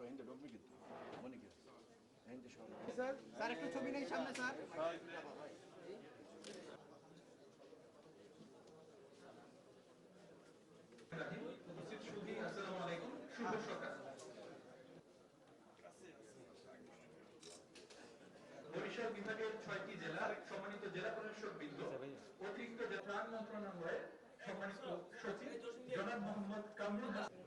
সরো হিন্দে ঢুকবি কিন্তু। মনিকে হিন্দে সরো স্যার স্যার একটু ছবি নেই সামনে স্যার। আসসালামু আলাইকুম শুভ সকাল বরিশাল বিভাগের ছয়টি জেলার সম্মানিত জেলা প্রশাসক বৃন্দ অতিরিক্ত জেলা ত্রাণ মন্ত্রণালয়ের সম্মানিত সচিব জনাব মোহাম্মদ কামরুল হাসান।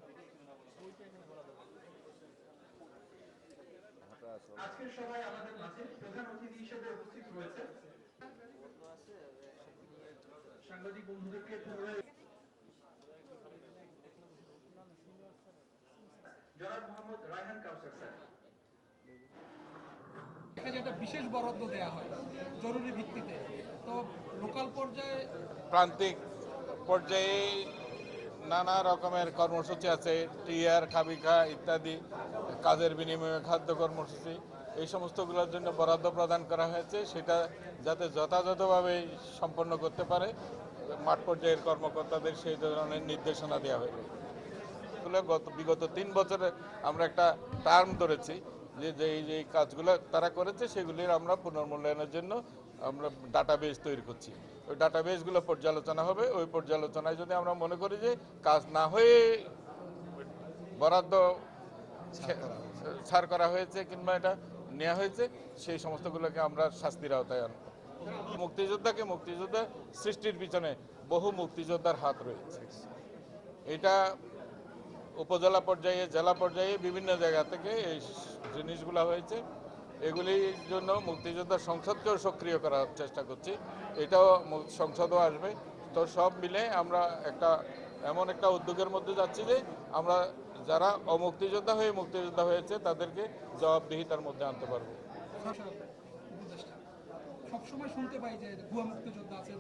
আজকের সভায় আমাদের মাঝে প্রধান অতিথি হিসেবে উপস্থিত রয়েছে সাংবাদিক বন্ধুদেরকে পুনরায় জনাব মোহাম্মদ রায়হান কাউসার স্যার। এখানে একটা বিশেষ বরাদ্দ দেওয়া হয় জরুরি ভিত্তিতে। তো লোকাল পর্যায়ে প্রান্তিক পর্যায়ে নানা রকমের কর্মসূচি আছে টিআর খাবিখা ইত্যাদি। কাজের বিনিময়ে খাদ্য কর্মসূচি, এই সমস্তগুলোর জন্য বরাদ্দ প্রদান করা হয়েছে। সেটা যাতে যথাযথভাবে সম্পন্ন করতে পারে। মাঠ পর্যায়ের কর্মকর্তাদের সেই ধরনের নির্দেশনা দেওয়া হয়েছে। গত, বিগত তিন বছরে আমরা একটা টার্ম ধরেছি যে যে এই, যে কাজগুলো তারা করেছে, সেগুলির আমরা পুনর্মূল্যায়নের জন্য আমরা ডাটাবেস তৈরি করছি। ওই ডাটাবেসগুলো পর্যালোচনা হবে। ওই পর্যালোচনায় যদি আমরা মনে করি যে কাজ না হয়ে বরাদ্দ ছাড় করা হয়েছে কিংবা এটা নেওয়া হয়েছে, সেই সমস্তগুলোকে আমরা শাস্তির আওতায় আনব। মুক্তিযোদ্ধাকে মুক্তিযোদ্ধা সৃষ্টির পিছনে বহু মুক্তিযোদ্ধার হাত রয়েছে। এটা উপজেলা পর্যায়ে, জেলা পর্যায়ে বিভিন্ন জায়গা থেকে এই জিনিসগুলো হয়েছে। এগুলির জন্য মুক্তিযোদ্ধা সংসদকেও সক্রিয় করার চেষ্টা করছি। এটাও সংসদও আসবে। তো সব মিলে আমরা একটা এমন একটা উদ্যোগের মধ্যে যাচ্ছি যে আমরা যারা অমুক্তিযোদ্ধা হয়ে মুক্তিযোদ্ধা হয়েছে তাদেরকে জবাবদিহিতার মধ্যে আনতে পারব সবসময় শুনতে পাই যে ভুয়া মুক্তিযোদ্ধা আছে